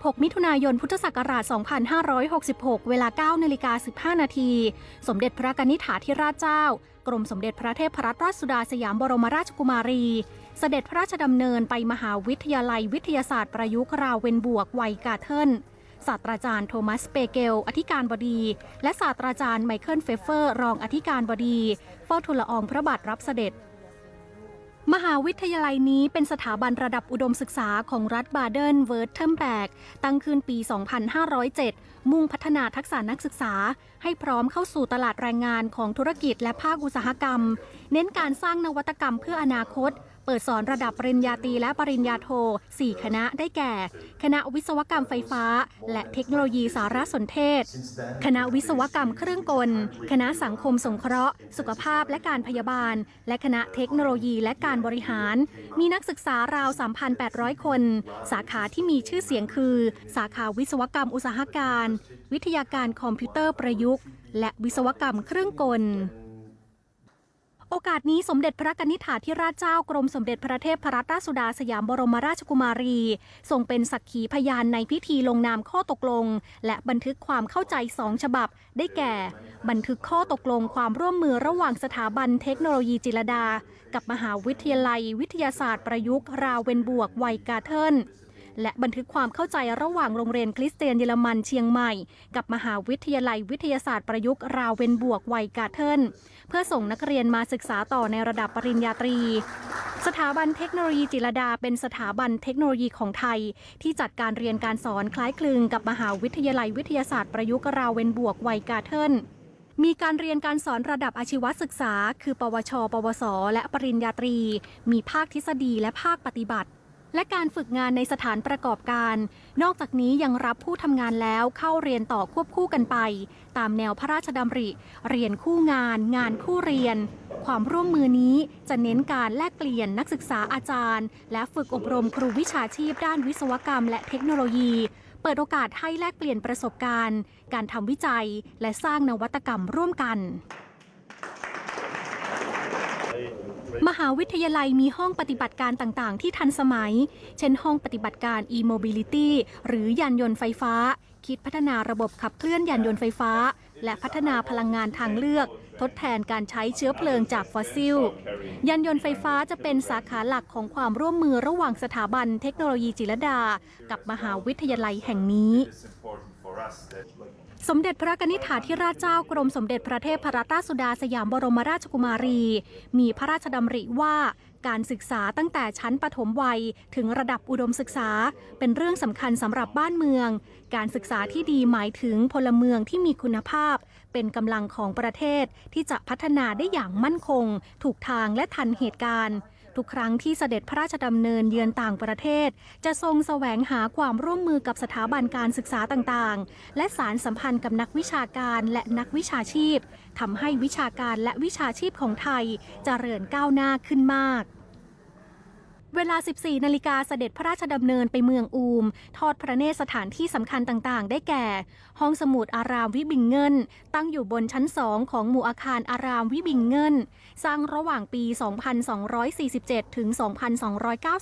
16 มิถุนายน พุทธศักราช 2566 เวลา 9นาฬิกา15 นาที สมเด็จพระกนิษฐาธิราชเจ้า กรมสมเด็จพระเทพรัตนราชสุดาสยามบรมราชกุมารี เสด็จพระราชดำเนินไปมหาวิทยาลัยวิทยาศาสตร์ประยุกต์ราวเวนบวกไวกาเทิลศาสตราจารย์โทมัสเปเกล อธิการบดี และศาสตราจารย์ไมเคิลเฟเฟอร์ รองอธิการบดี เฝ้าทูลละอองพระบาทรับเสด็จ มหาวิทยาลัยนี้เป็นสถาบันระดับอุดมศึกษาของรัฐบาเดนเวิร์ทเทมแบก ตั้งขึ้นปี 2507 มุ่งพัฒนาทักษะนักศึกษา ให้พร้อมเข้าสู่ตลาดแรงงานของธุรกิจและภาคอุตสาหกรรม เน้นการสร้างนวัตกรรมเพื่ออนาคต เปิดสอนระดับปริญญาตรีและปริญญาโท 4 คณะได้แก่ คณะวิศวกรรมไฟฟ้า และเทคโนโลยีสารสนเทศ คณะวิศวกรรมเครื่องกล คณะสังคมสงเคราะห์ สุขภาพและการพยาบาล และคณะเทคโนโลยีและการบริหาร มีนักศึกษาราว 3,800 คน สาขาที่มีชื่อเสียงคือ สาขาวิศวกรรมอุตสาหการ วิทยาการคอมพิวเตอร์ประยุกต์ และวิศวกรรมเครื่องกล โอกาสนี้สมเด็จพระกนิษฐาธิราชเจ้ากรมสมเด็จพระเทพรัตนราชสุดาสยามบรมราชกุมารีทรงเป็นสักขีพยานในพิธีลงนามข้อตกลง และบันทึกความเข้าใจสองฉบับ ได้แก่ บันทึกข้อตกลงความร่วมมือระหว่างสถาบันเทคโนโลยีจิรดา กับมหาวิทยาลัย วิทยาศาสตร์ประยุกต์ราเวนบวกไวกาเทิล และบันทึกความเข้าใจระหว่างโรงเรียนคริสเตียนเยอรมันเชียงใหม่ กับมหาวิทยาลัยวิทยาศาสตร์ประยุกต์ราวเวนบวกไวกาเทิลเพื่อส่งนักเรียนมาศึกษาต่อในระดับปริญญาตรี สถาบันเทคโนโลยีจิรดาเป็นสถาบันเทคโนโลยีของไทย ที่จัดการเรียนการสอนคล้ายคลึงกับมหาวิทยาลัยวิทยาศาสตร์ประยุกต์ราวเวนบวกไวกาเทิลมีการเรียนการสอนระดับอาชีวศึกษา คือ ปวช ปวส และปริญญาตรี มีภาคทฤษฎีและภาคปฏิบัติ และการฝึกงานในสถานประกอบการ นอกจากนี้ยังรับผู้ทำงานแล้วเข้าเรียนต่อควบคู่กันไป ตามแนวพระราชดำริ เรียนคู่งาน งานคู่เรียน ความร่วมมือนี้จะเน้นการแลกเปลี่ยนนักศึกษาอาจารย์ และฝึกอบรมครูวิชาชีพด้านวิศวกรรม และเทคโนโลยี เปิดโอกาสให้แลกเปลี่ยนประสบการณ์ การทำวิจัย และสร้างนวัตกรรมร่วมกัน มหาวิทยาลัยมีห้องปฏิบัติการต่าง ๆ ที่ทันสมัย เช่นห้องปฏิบัติการ e-mobility หรือยานยนต์ไฟฟ้า คิดพัฒนาระบบขับเคลื่อนยานยนต์ไฟฟ้า และพัฒนาพลังงานทางเลือก ทดแทนการใช้เชื้อเพลิงจากฟอสซิล ยานยนต์ไฟฟ้าจะเป็นสาขาหลักของความร่วมมือระหว่างสถาบันเทคโนโลยีจิรดา กับมหาวิทยาลัยแห่งนี้ สมเด็จพระกนิษฐาธิราชเจ้ากรมสมเด็จพระเทพรัตนราชสุดาสยามบรมราชกุมารี มีพระราชดำริว่าการศึกษาตั้งแต่ชั้นปฐมวัยถึงระดับอุดมศึกษา เป็นเรื่องสำคัญสำหรับบ้านเมือง การศึกษาที่ดีหมายถึงพลเมืองที่มีคุณภาพ เป็นกำลังของประเทศที่จะพัฒนาได้อย่างมั่นคง ถูกทางและทันเหตุการณ์ ทุกครั้งที่เสด็จพระราชดำเนินเยือนต่างประเทศ จะทรงแสวงหาความร่วมมือกับสถาบันการศึกษาต่างๆ และสารสัมพันธ์กับนักวิชาการและนักวิชาชีพทำให้วิชาการและวิชาชีพของไทยเจริญก้าวหน้าขึ้นมาก เวลา 14 นาฬิกาเสด็จพระราชดำเนินไปเมืองอูม ทอดพระเนตรสถานที่สำคัญต่างๆ ได้แก่ ห้องสมุดอารามวิบิงเงิน ตั้งอยู่บนชั้นสองของหมู่อาคารอารามวิบิงเงิน สร้างระหว่างปี 2247 ถึง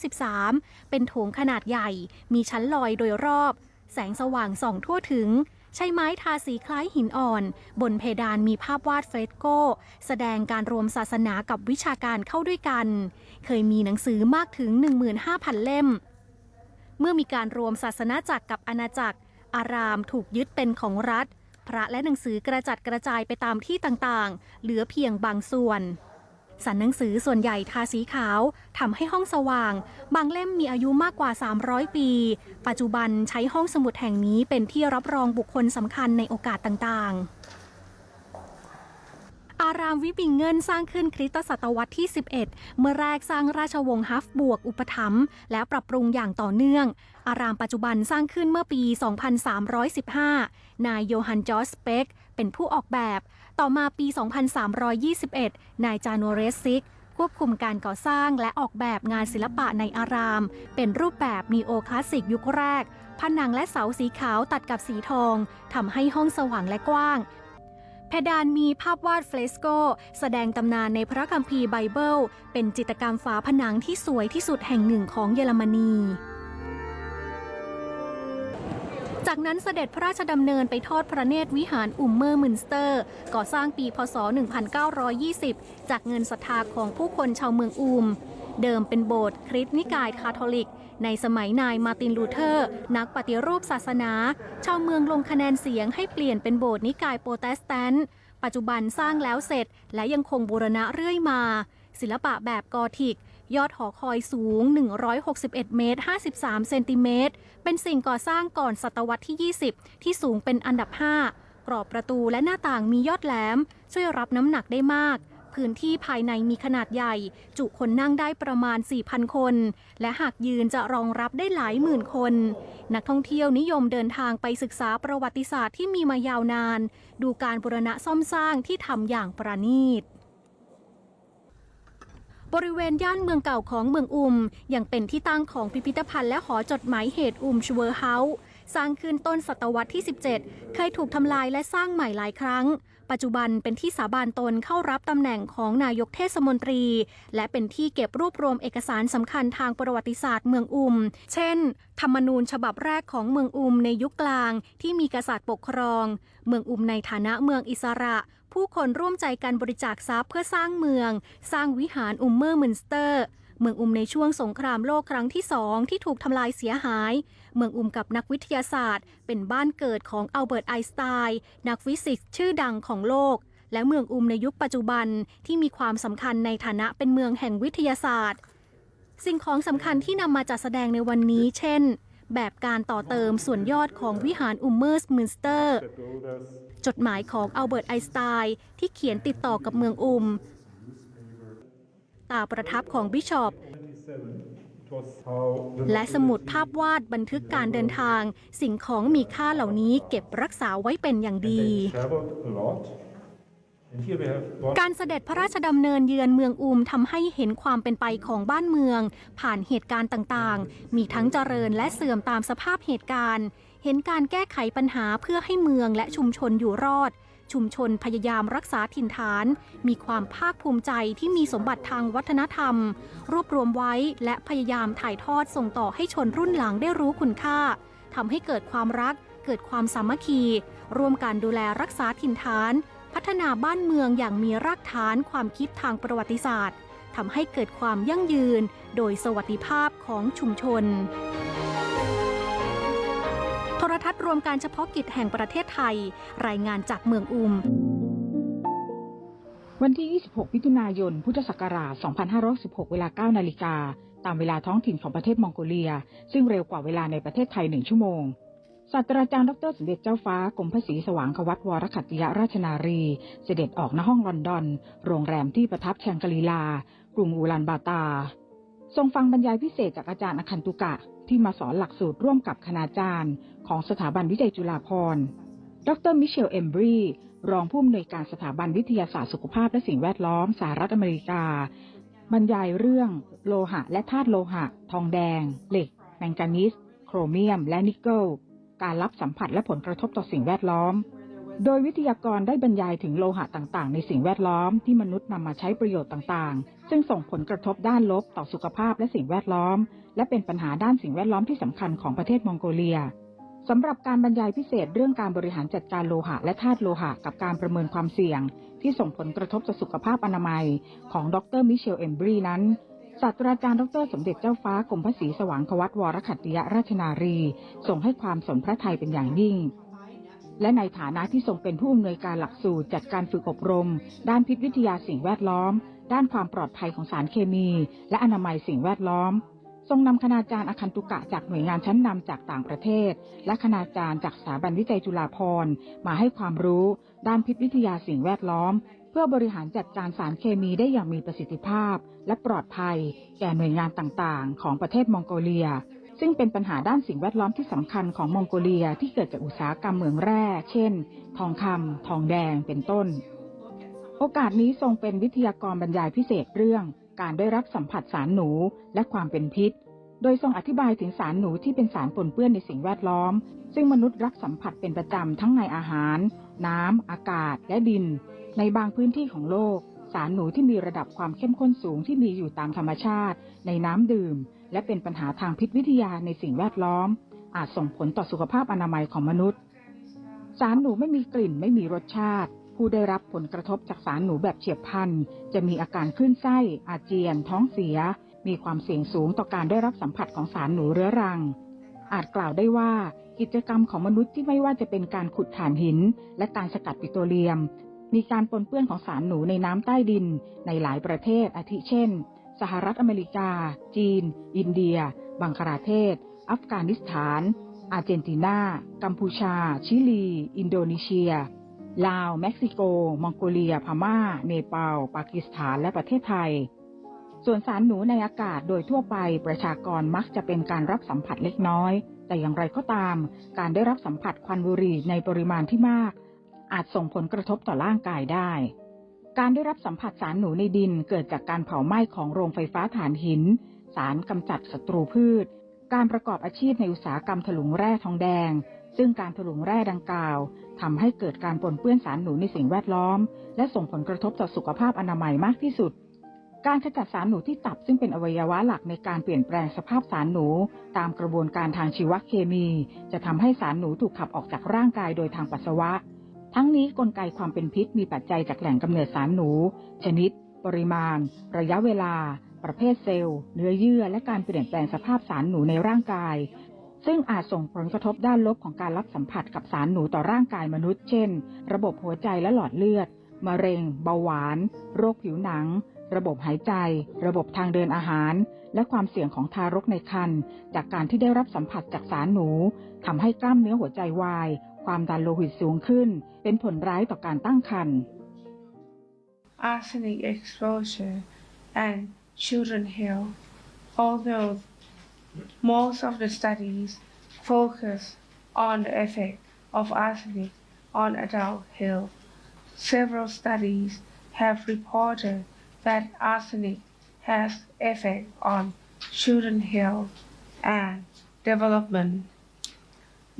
2293 เป็นโถงขนาดใหญ่ มีชั้นลอยโดยรอบ แสงสว่างส่องทั่วถึง ใช้ไม้ทาสีคล้ายหินอ่อน บนเพดานมีภาพวาดเฟรสโก แสดงการรวมศาสนากับวิชาการเข้าด้วยกัน เคยมีหนังสือมากถึง 15,000 เล่ม เมื่อมีการรวมศาสนาจักรกับอาณาจักร อารามถูกยึดเป็นของรัฐ พระและหนังสือกระจัดกระจายไปตามที่ต่างๆ เหลือเพียงบางส่วน สันหนังสือส่วนใหญ่ทาสีขาวทำให้ห้องสว่าง บางเล่มมีอายุมากกว่า 300 ปี ปัจจุบันใช้ห้องสมุดแห่งนี้เป็นที่รับรองบุคคลสำคัญในโอกาสต่างๆ อารามวิบิงเงินสร้างขึ้นคริสตศตวรรษที่ 11 เมื่อแรกสร้างราชวงศ์ฮัฟบวกอุปถัมภ์และปรับปรุงอย่างต่อเนื่อง อารามปัจจุบันสร้างขึ้นเมื่อปี 2315 นายโยฮันจอสเปกเป็นผู้ออกแบบ ต่อมาปี 2321 นายจานเรสซิกควบคุมการก่อสร้างและออกแบบงานศิลปะในอาราม เป็นรูปแบบนีโอคลาสสิกยุคแรก ผนังและเสาสีขาวตัดกับสีทองทำให้ห้องสว่างและกว้าง เพดานมีภาพวาดเฟรสโก แสดงตำนานในพระคัมภีร์ไบเบิล เป็นจิตรกรรมฝาผนังที่สวยที่สุดแห่งหนึ่งของเยอรมนี จากนั้นเสด็จพระราชดำเนินไปทอดพระเนตรวิหารอุมเมอร์มินสเตอร์ ก่อสร้างปีพศ 1920 จากเงินศรัทธาของผู้คนชาวเมืองอุม เดิมเป็นโบสถ์คริสต์นิกายคาทอลิก ในสมัยนายมาร์ตินลูเทอร์ นักปฏิรูปศาสนา ชาวเมืองลงคะแนนเสียงให้เปลี่ยนเป็นโบสถ์นิกายโปรเตสแตนต์ ปัจจุบันสร้างแล้วเสร็จ และยังคงบูรณะเรื่อยมา ศิลปะแบบกอธิก ยอดหอคอยสูง 161 เมตร 53 เซนติเมตร เป็นสิ่งก่อสร้างก่อนศตวรรษที่ 20 ที่สูงเป็นอันดับ 5 กรอบประตูและหน้าต่างมียอดแหลม ช่วยรับน้ำหนักได้มาก พื้นที่ภายในมีขนาดใหญ่ จุคนนั่งได้ประมาณ 4,000 คน และหากยืนจะรองรับได้หลายหมื่นคน นักท่องเที่ยวนิยมเดินทางไปศึกษาประวัติศาสตร์ที่มีมายาวนาน ดูการบูรณะซ่อมสร้างที่ทำอย่างประณีตบริเวณย่านเมืองเก่าของเมืองอุม ยังเป็นที่ตั้งของพิพิธภัณฑ์และหอจดหมายเหตุอุมชเวอร์เฮาส์สร้างขึ้นต้นศตวรรษที่ 17 เคยถูกทำลายและสร้างใหม่หลายครั้ง ปัจจุบันเป็นที่สาบานตนเข้ารับตำแหน่งของนายกเทศมนตรี และเป็นที่เก็บรวบรวมเอกสารสำคัญทางประวัติศาสตร์เมืองอุม เช่น ธรรมนูญฉบับแรกของเมืองอุมในยุคกลางที่มีกษัตริย์ปกครอง เมืองอุมในฐานะเมืองอิสระ ผู้คนร่วมใจกันบริจาคทรัพย์เพื่อสร้างเมือง สร้างวิหารอุมเมอร์มินสเตอร์ เมืองอุมในช่วงสงครามโลกครั้งที่สองที่ถูกทำลายเสียหายเมืองอุมกับนักวิทยาศาสตร์ เป็นบ้านเกิดของอัลเบิร์ตไอน์สไตน์นักฟิสิกส์ชื่อดังของโลก และเมืองอุมในยุคปัจจุบันที่มีความสำคัญในฐานะเป็นเมืองแห่งวิทยาศาสตร์ สิ่งของสำคัญที่นำมาจัดแสดงในวันนี้ เช่น แบบการต่อเติมส่วนยอดของวิหารอุมเมอร์สมินสเตอร์ จดหมายของอัลเบิร์ตไอน์สไตน์ที่เขียนติดต่อกับเมืองอุม ตาประทับของบิชอป และสมุดภาพวาดบันทึกการเดินทาง สิ่งของมีค่าเหล่านี้เก็บรักษาไว้เป็นอย่างดี การเสด็จพระราชดำเนินเยือนเมืองอุมทำให้เห็นความเป็นไปของบ้านเมือง ผ่านเหตุการณ์ต่างๆ มีทั้งเจริญและเสื่อมตามสภาพเหตุการณ์ เห็นการแก้ไขปัญหาเพื่อให้เมืองและชุมชนอยู่รอด ชุมชนพยายามรักษาถิ่นฐาน มีความภาคภูมิใจที่มีสมบัติทางวัฒนธรรม รวบรวมไว้และพยายามถ่ายทอดส่งต่อให้ชนรุ่นหลังได้รู้คุณค่าทำให้เกิดความรัก เกิดความสามัคคี ร่วมการดูแลรักษาถิ่นฐาน พัฒนาบ้านเมืองอย่างมีรากฐานความคิดทางประวัติศาสตร์ทำให้เกิดความยั่งยืน โดยสวัสดิภาพของชุมชน รทัศน์รวมการเฉพาะกิจแห่งประเทศไทย รายงานจากเมืองอุม วันที่ 26 มิถุนายน พุทธศักราช 2516 เวลา 9 นาฬิกา ตามเวลาท้องถิ่นของประเทศมองโกเลีย ซึ่งเร็วกว่าเวลาในประเทศไทยหนึ่งชั่วโมงศาสตราจารย์ดรสมเด็จเจ้าฟ้ากรมพระศรีสว่างควัตวรขัตติยราชนารี เสด็จออกณห้องลอนดอน โรงแรมที่ประทับแชงกรีลา กรุงอูลันบาตา ทรงฟังบรรยายพิเศษจากอาจารย์อคันตุกะ ที่มาสอนหลักสูตรร่วมกับคณาจารย์ ของสถาบันวิจัยจุฬาภรณ์ ดรมิเชลเอมบรีรองผู้อำนวยการสถาบันวิทยาศาสตร์สุขภาพและสิ่งแวดล้อมสหรัฐอเมริกา บรรยายเรื่อง โลหะ และธาตุโลหะ ทองแดง เหล็ก แมงกานีสโครเมียม และนิกเกิล การรับสัมผัสและผลกระทบต่อสิ่งแวดล้อม โดยวิทยากรได้บรรยายถึงโลหะต่างๆ ในสิ่งแวดล้อมที่มนุษย์นำมาใช้ประโยชน์ต่างๆ ซึ่งส่งผลกระทบด้านลบต่อสุขภาพและสิ่งแวดล้อม และเป็นปัญหาด้านสิ่งแวดล้อมที่สำคัญของประเทศมองโกเลียสำหรับการบรรยายพิเศษเรื่องการบริหารจัดการโลหะและธาตุโลหะกับการประเมินความเสี่ยง ที่ส่งผลกระทบต่อสุขภาพอนามัย ของดรมิเชลเอมบรีนั้นศาสตราจารย์ดรสมเด็จเจ้าฟ้ากรมพระศรีสว่างควัตวรขัตติยราชนารีทรงให้ความสนพระทัยเป็นอย่างยิ่ง และในฐานะที่ทรงเป็นผู้อำนวยการหลักสูตรจัดการฝึกอบรม ด้านพิษวิทยาสิ่งแวดล้อม ด้านความปลอดภัยของสารเคมี และอนามัยสิ่งแวดล้อม ทรงนำคณาจารย์อคันตุกะจากหน่วยงานชั้นนำจากต่างประเทศ และคณาจารย์จากสถาบันวิจัยจุฬาภรณ์มาให้ความรู้ ด้านพิษวิทยาสิ่งแวดล้อม เพื่อบริหารจัดการสารเคมีได้อย่างมีประสิทธิภาพ และปลอดภัย แก่หน่วยงานต่างๆ ของประเทศมองโกเลีย ซึ่งเป็นปัญหาด้านสิ่งแวดล้อมที่สำคัญของมองโกเลียที่เกิดจากอุตสาหกรรมเหมืองแร่ เช่น ทองคำทองแดง เป็นต้น โอกาสนี้ทรงเป็นวิทยากรบรรยายพิเศษเรื่อง การได้รับสัมผัสสารหนูและความเป็นพิษ โดยทรงอธิบายถึงสารหนูที่เป็นสารปนเปื้อนในสิ่งแวดล้อม ซึ่งมนุษย์รับสัมผัสเป็นประจำทั้งในอาหาร น้ำ อากาศ และดิน ในบางพื้นที่ของโลก สารหนูที่มีระดับความเข้มข้นสูงที่มีอยู่ตามธรรมชาติ ในน้ำดื่ม และเป็นปัญหาทางพิษวิทยาในสิ่งแวดล้อม อาจส่งผลต่อสุขภาพอนามัยของมนุษย์ สารหนูไม่มีกลิ่นไม่มีรสชาติ ผู้ได้รับผลกระทบจากสารหนูแบบเฉียบพลัน จะมีอาการคลื่นไส้ อาเจียน ท้องเสีย มีความเสี่ยงสูงต่อการได้รับสัมผัสของสารหนูเรื้อรัง อาจกล่าวได้ว่ากิจกรรมของมนุษย์ที่ไม่ว่าจะเป็นการขุดถ่านหิน และการสกัดปิโตรเลียม มีการปนเปื้อนของสารหนูในน้ำใต้ดินในหลายประเทศอาทิเช่น สหรัฐอเมริกา จีน อินเดีย บังคลาเทศ อัฟกานิสถาน อาร์เจนตินา กัมพูชา ชิลี อินโดนีเซีย ลาว เม็กซิโก มองโกเลีย พม่า เนปาล ปากีสถาน และประเทศไทย ส่วนสารหนูในอากาศโดยทั่วไปประชากรมักจะเป็นการรับสัมผัสเล็กน้อย แต่อย่างไรก็ตาม การได้รับสัมผัสควันบุหรี่ในปริมาณที่มาก อาจส่งผลกระทบต่อร่างกายได้ การได้รับสัมผัสสารหนูในดินเกิดจากการเผาไหม้ของโรงไฟฟ้าถ่านหิน สารกำจัดศัตรูพืช การประกอบอาชีพในอุตสาหกรรมถลุงแร่ทองแดง ซึ่งการถลุงแร่ดังกล่าวทำให้เกิดการปนเปื้อนสารหนูในสิ่งแวดล้อม และส่งผลกระทบต่อสุขภาพอนามัยมากที่สุด การขจัดสารหนูที่ตับซึ่งเป็นอวัยวะหลักในการเปลี่ยนแปลงสภาพสารหนู ตามกระบวนการทางชีวเคมี จะทำให้สารหนูถูกขับออกจากร่างกายโดยทางปัสสาวะ ทั้งนี้กลไกความเป็นพิษมีปัจจัยจากแหล่งกำเนิดสารหนู ชนิด ปริมาณ ระยะเวลา ประเภทเซลล์ เนื้อเยื่อ และการเปลี่ยนแปลงสภาพสารหนูในร่างกาย ซึ่งอาจส่งผลกระทบด้านลบของการรับสัมผัสกับสารหนูต่อร่างกายมนุษย์ เช่น ระบบหัวใจและหลอดเลือด มะเร็ง เบาหวาน โรคผิวหนัง ระบบหายใจ ระบบทางเดินอาหาร และความเสี่ยงของทารกในครรภ์จากการที่ได้รับสัมผัสจากสารหนูทำให้กล้ามเนื้อหัวใจวาย ความดันโลหิตสูงขึ้น เป็นผลร้ายต่อการตั้งครรภ์ arsenic exposure and children health. Although most of the studies focus on the effect of arsenic on adult health, several studies have reported that arsenic has effect on children health and development.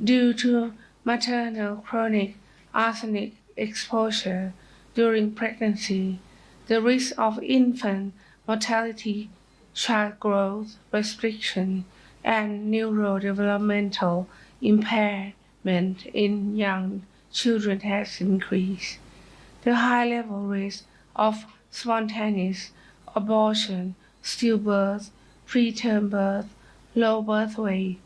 Due to maternal chronic arsenic exposure during pregnancy, the risk of infant mortality, child growth restriction, and neurodevelopmental impairment in young children has increased. The high level risk of spontaneous abortion, stillbirth, preterm birth, low birth weight,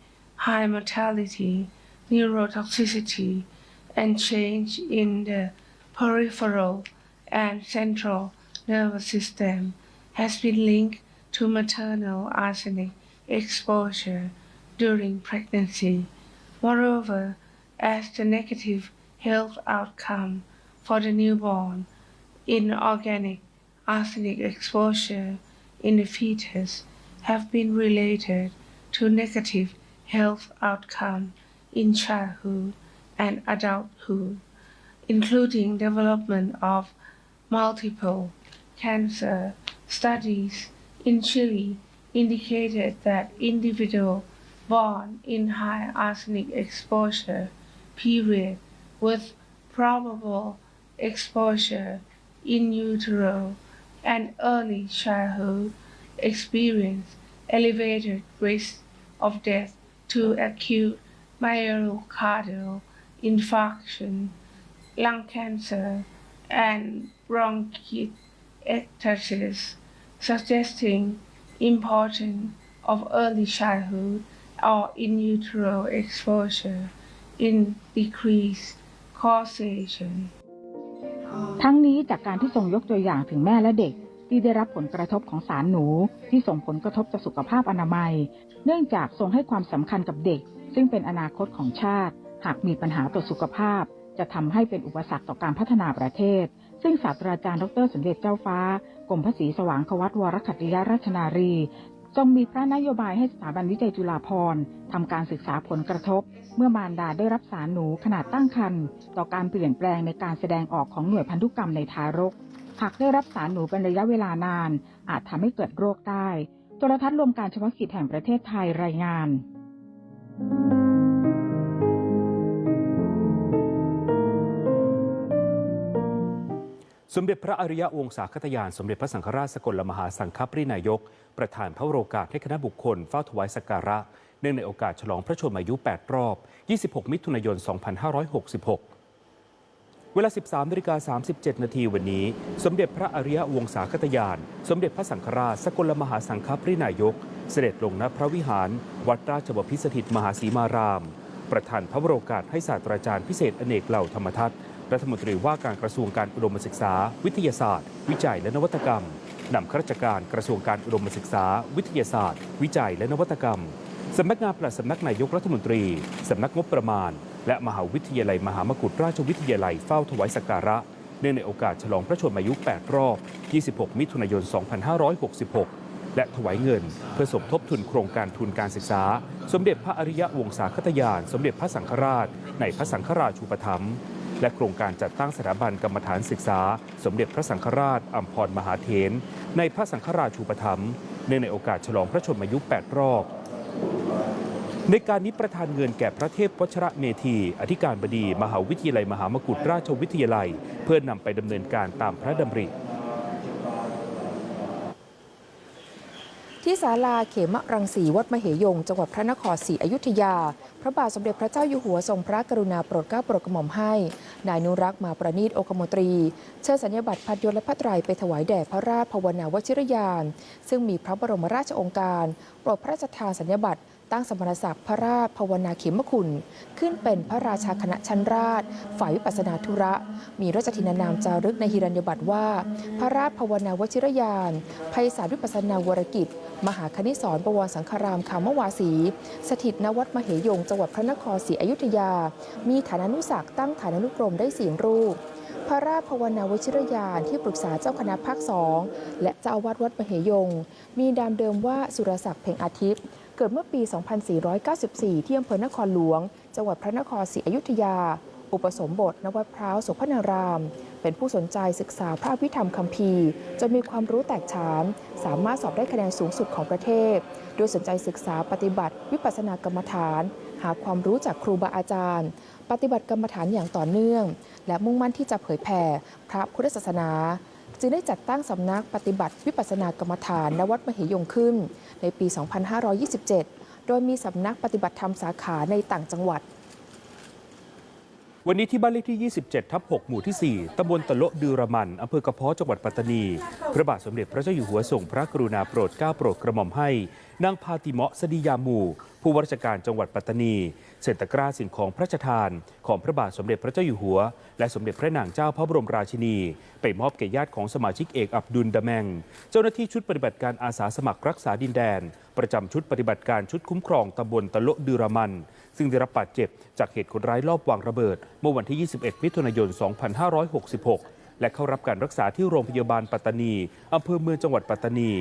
high mortality, neurotoxicity, and change in the peripheral and central nervous system has been linked to maternal arsenic exposure during pregnancy. Moreover, as the negative health outcome for the newborn in organic arsenic exposure in the fetus have been related to negative health outcome in childhood and adulthood, including development of multiple cancer. Studies in Chile indicated that individuals born in high arsenic exposure period with probable exposure in utero and early childhood experience elevated risk of death to acute myocardial infarction, lung cancer, and bronchiectasis, suggesting importance of early childhood or in utero exposure in decreased causation. ทั้งนี้จากการที่ทรงยกตัวอย่างถึงแม่และเด็กที่ได้รับผลกระทบของสารหนูที่ส่งผลกระทบต่อสุขภาพอนามัย เนื่องจากทรงให้ความสำคัญกับเด็ก ซึ่งเป็นอนาคตของชาติ หากมีปัญหาต่อสุขภาพ จะทำให้เป็นอุปสรรคต่อการพัฒนาประเทศ ซึ่งศาสตราจารย์ดรสมเด็จเจ้าฟ้ากรมพระศรีสว่างควัตวรคัตติยราชนารีทรงมีพระนโยบายให้สถาบันวิจัยจุฬาภรณ์ทำการศึกษาผลกระทบ เมื่อมารดาได้รับสารหนูขนาดตั้งครรภ์ต่อการเปลี่ยนแปลงในการแสดงออกของหน่วยพันธุกรรมในทารก หากได้รับสารหนูเป็นระยะเวลานาน อาจทำให้เกิดโรคได้โทรทัศน์รวมการเฉพาะกิจแห่งประเทศไทยรายงาน สมเด็จพระอริยวงศาคตยาน สมเด็จพระสังฆราชสกลมหาสังฆปรินายก ประธานพระโรกาสให้คณะบุคคลเฝ้าถวายสักการะ เนื่องในโอกาสฉลองพระชนมายุ 8 รอบ 26 มิถุนายน 2566 เวลา 13นาฬิกา37 นาทีวันนี้ สมเด็จพระอริยวงศาคตยาน สมเด็จพระสังฆราชสกลมหาสังฆปรินายก เสด็จลงณพระวิหารวัดราชบพิสถิตมหาสีมาราม ประธานพระวโรกาสให้ศาสตราจารย์พิเศษอเนกเหล่าธรรมทัศน์รัฐมนตรีว่าการกระทรวงการอุดมศึกษา วิทยาศาสตร์ วิจัยและนวัตกรรมนำข้าราชการกระทรวงการอุดมศึกษา วิทยาศาสตร์ วิจัยและนวัตกรรมสำนักงานปลัดสำนักนายกรัฐมนตรีสำนักงบประมาณ และมหาวิทยาลัยมหามกุฏราชวิทยาลัยเฝ้าถวายสักการะเนื่องในโอกาสฉลองพระชนมายุ 8 รอบ 26 มิถุนายน 2566 และถวายเงิน เพื่อสมทบทุนโครงการทุนการศึกษา สมเด็จพระอริยวงศาคตยาน สมเด็จพระสังฆราช ในพระสังฆราชูปถัมภ์และโครงการจัดตั้งสถาบันกรรมฐานศึกษา สมเด็จพระสังฆราชอัมพรมหาเถรในพระสังฆราชูปถัมภ์เนื่องในโอกาสฉลองพระชนมายุ 8 รอบในการนี้ประธานเงินแก่พระเทพวชระเมธี อธิการบดี มหาวิทยาลัยมหามกุฏราชวิทยาลัย เพื่อนำไปดำเนินการตามพระดำริ ที่ศาลาเขมรังสีวัดมเหยง จังหวัดพระนครศรีอยุธยา พระบาทสมเด็จพระเจ้าอยู่หัวทรงพระกรุณาโปรดเกล้าโปรดกระหม่อมให้ นายนุรักษ์มาประนีตโอคมตรี เชิญสัญญาบัตรพัดยศและพระไตรไปถวายแด่พระราชภาวนาวชิรยาน ซึ่งมีพระบรมราชองค์การ โปรดพระราชทานสัญญาบัตร ตั้งสมณศักดิ์พระราชภาวนาเขมคุณ ขึ้นเป็นพระราชาคณะชั้นราช ฝ่ายวิปัสนาธุระ มีราชทินานามจารึกในหิรัญญบัตรว่า พระราชภาวนาวชิรยานภัยสารวิปัสนาวรกิจ มหาคณิสรประวรสังฆรามคามวาสี สถิตณวัดมเหยงจังหวัดพระนครศรีอยุธยา มีฐานานุศักดิ์ตั้งฐานานุกรมได้สี่รูปพระราชภาวนาวชิรยานที่ปรึกษาเจ้าคณะภาคสองและเจ้าอาวาสวัดมเหยง มีดามเดิมว่าสุรศักดิ์เพ่งอาทิตย์ เกิดเมื่อปี 2494 ที่อำเภอนครหลวง จังหวัดพระนครศรีอยุธยา อุปสมบทณวัดพร้าวโสพนาราม เป็นผู้สนใจศึกษาพระอภิธรรมคัมภีร์จนมีความรู้แตกฉาน สามารถสอบได้คะแนนสูงสุดของประเทศ โดยสนใจศึกษาปฏิบัติ วิปัสสนากรรมฐาน หาความรู้จากครูบาอาจารย์ ปฏิบัติกรรมฐานอย่างต่อเนื่อง และมุ่งมั่นที่จะเผยแผ่พระพุทธศาสนา จึงได้จัดตั้งสำนักปฏิบัติวิปัสสนากรรมฐานณวัดมเหยงขึ้น ในปี 2527 โดยมีสำนักปฏิบัติธรรมสาขาในต่างจังหวัดวันนี้ที่บ้านเลขที่ 27 ทับ 6 หมู่ที่ 4 ตำบลตะโละดือระมัน อำเภอกระเพาะ จังหวัดปัตตานี พระบาทสมเด็จพระเจ้าอยู่หัวทรงพระกรุณาโปรดเกล้าโปรดกระหม่อมให้ นางพาติเมาะสดียามู ผู้ว่าราชการจังหวัดปัตตานีเศรษฐกร้าสิ่งของพระราชทาน ของพระบาทสมเด็จพระเจ้าอยู่หัว และสมเด็จพระนางเจ้าพระบรมราชินี ไปมอบแก่ญาติของสมาชิกเอกอับดุลดะแมง เจ้าหน้าที่ชุดปฏิบัติการอาสาสมัครรักษาดินแดน ประจำชุดปฏิบัติการชุดคุ้มครองตำบลตะโลดือระมัน ซึ่งได้รับบาดเจ็บจากเหตุคนร้ายลอบวางระเบิด เมื่อวันที่ 21 มิถุนายน 2566 และเข้ารับการรักษาที่โรงพยาบาลปัตตานีอำเภอเมืองจังหวัดปัตตานี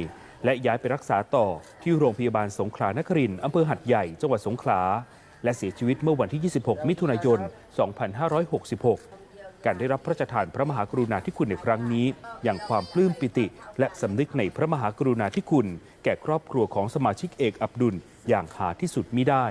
และย้ายไปรักษาต่อที่โรงพยาบาลสงขลานครินทร์อำเภอหัดใหญ่จังหวัดสงขลา และเสียชีวิตเมื่อวันที่ 26 มิถุนายน 2566 การได้รับพระราชทานพระมหากรุณาธิคุณในครั้งนี้ อย่างความปลื้มปิติ และสำนึกในพระมหากรุณาธิคุณ แก่ครอบครัวของสมาชิกเอกอับดุลอย่างหาที่สุดมิได้